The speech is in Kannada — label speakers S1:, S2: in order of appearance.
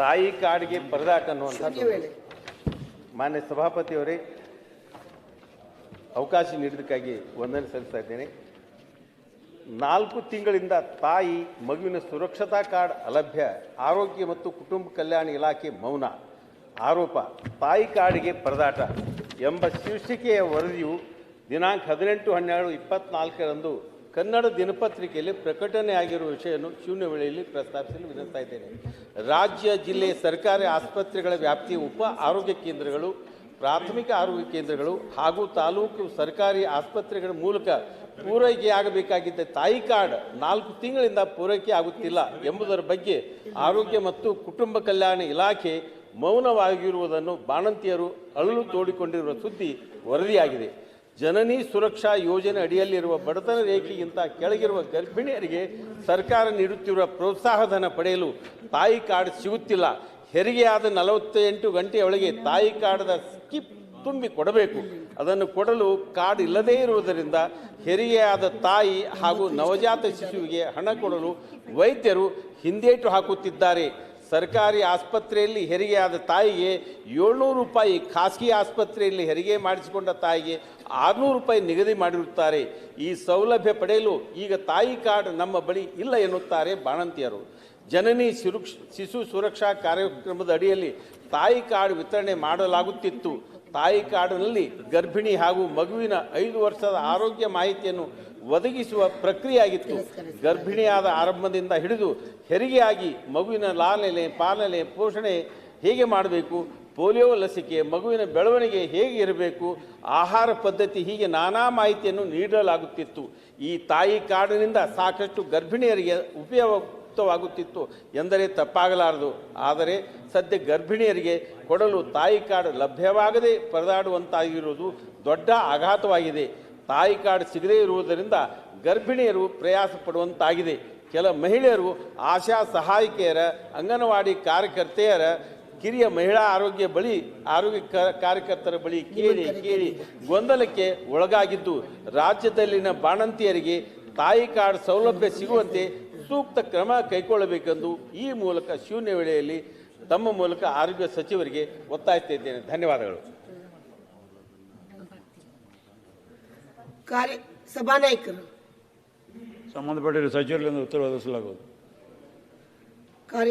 S1: ತಾಯಿ ಕಾಡಿಗೆ ಪರದಾಟ
S2: ಅನ್ನುವಂಥ
S1: ಅನ್ನುವಂಥದ್ದು ಮಾನ್ಯ ಸಭಾಪತಿಯವರೇ ಅವಕಾಶ ನೀಡಿದ್ದಕ್ಕಾಗಿ ವಂದನೆ ಸಲ್ಲಿಸ್ತಾ ಇದ್ದೇನೆ. ನಾಲ್ಕು ತಿಂಗಳಿಂದ ತಾಯಿ ಮಗುವಿನ ಸುರಕ್ಷತಾ ಕಾರ್ಡ್ ಅಲಭ್ಯ ಆರೋಗ್ಯ ಮತ್ತು ಕುಟುಂಬ ಕಲ್ಯಾಣ ಇಲಾಖೆ ಮೌನ ಆರೋಪ ತಾಯಿ ಕಾರ್ಡ್ಗೆ ಪರದಾಟ ಎಂಬ ಶೀರ್ಷಿಕೆಯ ವರದಿಯು ದಿನಾಂಕ ಹದಿನೆಂಟು ಹನ್ನೆರಡು ಇಪ್ಪತ್ನಾಲ್ಕರಂದು ಕನ್ನಡ ದಿನಪತ್ರಿಕೆಯಲ್ಲಿ ಪ್ರಕಟಣೆ ಆಗಿರುವ ವಿಷಯವನ್ನು ಶೂನ್ಯ ವೇಳೆಯಲ್ಲಿ ಪ್ರಸ್ತಾಪಿಸಲು ವಿನಂತಾ ಇದ್ದೇನೆ. ರಾಜ್ಯ, ಜಿಲ್ಲೆ, ಸರ್ಕಾರಿ ಆಸ್ಪತ್ರೆಗಳ ವ್ಯಾಪ್ತಿಯ ಉಪ ಆರೋಗ್ಯ ಕೇಂದ್ರಗಳು, ಪ್ರಾಥಮಿಕ ಆರೋಗ್ಯ ಕೇಂದ್ರಗಳು ಹಾಗೂ ತಾಲೂಕು ಸರ್ಕಾರಿ ಆಸ್ಪತ್ರೆಗಳ ಮೂಲಕ ಪೂರೈಕೆಯಾಗಬೇಕಾಗಿದ್ದ ತಾಯಿ ಕಾರ್ಡ್ ನಾಲ್ಕು ತಿಂಗಳಿಂದ ಪೂರೈಕೆ ಆಗುತ್ತಿಲ್ಲ ಎಂಬುದರ ಬಗ್ಗೆ ಆರೋಗ್ಯ ಮತ್ತು ಕುಟುಂಬ ಕಲ್ಯಾಣ ಇಲಾಖೆ ಮೌನವಾಗಿರುವುದನ್ನು ಬಾಣಂತಿಯರು ಅಳಲು ತೋಡಿಕೊಂಡಿರುವ ಸುದ್ದಿ ವರದಿಯಾಗಿದೆ. ಜನನಿ ಸುರಕ್ಷಾ ಯೋಜನೆ ಅಡಿಯಲ್ಲಿರುವ ಬಡತನ ರೇಖೆಗಿಂತ ಕೆಳಗಿರುವ ಗರ್ಭಿಣಿಯರಿಗೆ ಸರ್ಕಾರ ನೀಡುತ್ತಿರುವ ಪ್ರೋತ್ಸಾಹಧನ ಪಡೆಯಲು ತಾಯಿ ಕಾರ್ಡ್ ಸಿಗುತ್ತಿಲ್ಲ. ಹೆರಿಗೆಯಾದ ನಲವತ್ತೆಂಟು ಗಂಟೆಯೊಳಗೆ ತಾಯಿ ಕಾರ್ಡ್ದ ಸ್ಕಿಪ್ ತುಂಬಿ ಕೊಡಬೇಕು. ಅದನ್ನು ಕೊಡಲು ಕಾರ್ಡ್ ಇಲ್ಲದೇ ಇರುವುದರಿಂದ ಹೆರಿಗೆಯಾದ ತಾಯಿ ಹಾಗೂ ನವಜಾತ ಶಿಶುವಿಗೆ ಹಣ ಕೊಡಲು ವೈದ್ಯರು ಹಿಂದೇಟು ಹಾಕುತ್ತಿದ್ದಾರೆ. ಸರ್ಕಾರಿ ಆಸ್ಪತ್ರೆಯಲ್ಲಿ ಹೆರಿಗೆಯಾದ ತಾಯಿಗೆ ಏಳ್ನೂರು ರೂಪಾಯಿ ಖಾಸಗಿ ಆಸ್ಪತ್ರೆಯಲ್ಲಿ ಹೆರಿಗೆ ಮಾಡಿಸಿಕೊಂಡ ತಾಯಿಗೆ ಆರುನೂರು ರೂಪಾಯಿ ನಿಗದಿ ಮಾಡಿರುತ್ತಾರೆ. ಈ ಸೌಲಭ್ಯ ಪಡೆಯಲು ಈಗ ತಾಯಿ ಕಾರ್ಡ್ ನಮ್ಮ ಬಳಿ ಇಲ್ಲ ಎನ್ನುತ್ತಾರೆ ಬಾಣಂತಿಯರು. ಜನನಿ ಸುರಕ್ಷ ಶಿಶು ಸುರಕ್ಷಾ ಕಾರ್ಯಕ್ರಮದ ಅಡಿಯಲ್ಲಿ ತಾಯಿ ಕಾರ್ಡ್ ವಿತರಣೆ ಮಾಡಲಾಗುತ್ತಿತ್ತು. ತಾಯಿ ಕಾರ್ಡ್ನಲ್ಲಿ ಗರ್ಭಿಣಿ ಹಾಗೂ ಮಗುವಿನ ಐದು ವರ್ಷದ ಆರೋಗ್ಯ ಮಾಹಿತಿಯನ್ನು ಒದಗಿಸುವ ಪ್ರಕ್ರಿಯೆಯಾಗಿತ್ತು. ಗರ್ಭಿಣಿಯಾದ ಆರಂಭದಿಂದ ಹಿಡಿದು ಹೆರಿಗೆಯಾಗಿ ಮಗುವಿನ ಲಾಲನೆ ಪಾಲನೆ ಪೋಷಣೆ ಹೇಗೆ ಮಾಡಬೇಕು ಪೋಲಿಯೋ ಲಸಿಕೆ ಮಗುವಿನ ಬೆಳವಣಿಗೆ ಹೇಗೆ ಇರಬೇಕು ಆಹಾರ ಪದ್ಧತಿ ಹೀಗೆ ನಾನಾ ಮಾಹಿತಿಯನ್ನು ನೀಡಲಾಗುತ್ತಿತ್ತು. ಈ ತಾಯಿ ಕಾರ್ಡಿನಿಂದ ಸಾಕಷ್ಟು ಗರ್ಭಿಣಿಯರಿಗೆ ಉಪಯುಕ್ತವಾಗುತ್ತಿತ್ತು ಎಂದರೆ ತಪ್ಪಾಗಲಾರದು. ಆದರೆ ಸದ್ಯ ಗರ್ಭಿಣಿಯರಿಗೆ ಕೊಡಲು ತಾಯಿ ಕಾರ್ಡ್ ಲಭ್ಯವಾಗದೆ ಪರದಾಡುವಂತಾಗಿರುವುದು ದೊಡ್ಡ ಆಘಾತವಾಗಿದೆ. ತಾಯಿ ಕಾರ್ಡ್ ಸಿಗದೇ ಇರುವುದರಿಂದ ಗರ್ಭಿಣಿಯರು ಪ್ರಯಾಸ ಪಡುವಂತಾಗಿದೆ. ಕೆಲ ಮಹಿಳೆಯರು ಆಶಾ ಸಹಾಯಕಿಯರ, ಅಂಗನವಾಡಿ ಕಾರ್ಯಕರ್ತೆಯರ, ಕಿರಿಯ ಮಹಿಳಾ ಆರೋಗ್ಯ ಬಳಿ, ಆರೋಗ್ಯ ಕಾರ್ಯಕರ್ತರ ಬಳಿ ಕೇಳಿ ಕೇಳಿ ಗೊಂದಲಕ್ಕೆ ಒಳಗಾಗಿದ್ದು, ರಾಜ್ಯದಲ್ಲಿನ ಬಾಣಂತಿಯರಿಗೆ ತಾಯಿ ಕಾರ್ಡ್ ಸೌಲಭ್ಯ ಸಿಗುವಂತೆ ಸೂಕ್ತ ಕ್ರಮ ಕೈಗೊಳ್ಳಬೇಕೆಂದು ಈ ಮೂಲಕ ಶೂನ್ಯ ವೇಳೆಯಲ್ಲಿ ತಮ್ಮ ಮೂಲಕ ಆರೋಗ್ಯ ಸಚಿವರಿಗೆ ಒತ್ತಾಯಿಸ್ತಾ ಧನ್ಯವಾದಗಳು.
S2: ಕಾರ್ಯ ಸಭಾನಾಯಕರು
S3: ಸಂಬಂಧಪಟ್ಟಿರುವ ಸಚಿವರಿಂದ ಉತ್ತರ ಒದಗಿಸಲಾಗುವುದು.
S2: ಕಾರ್ಯ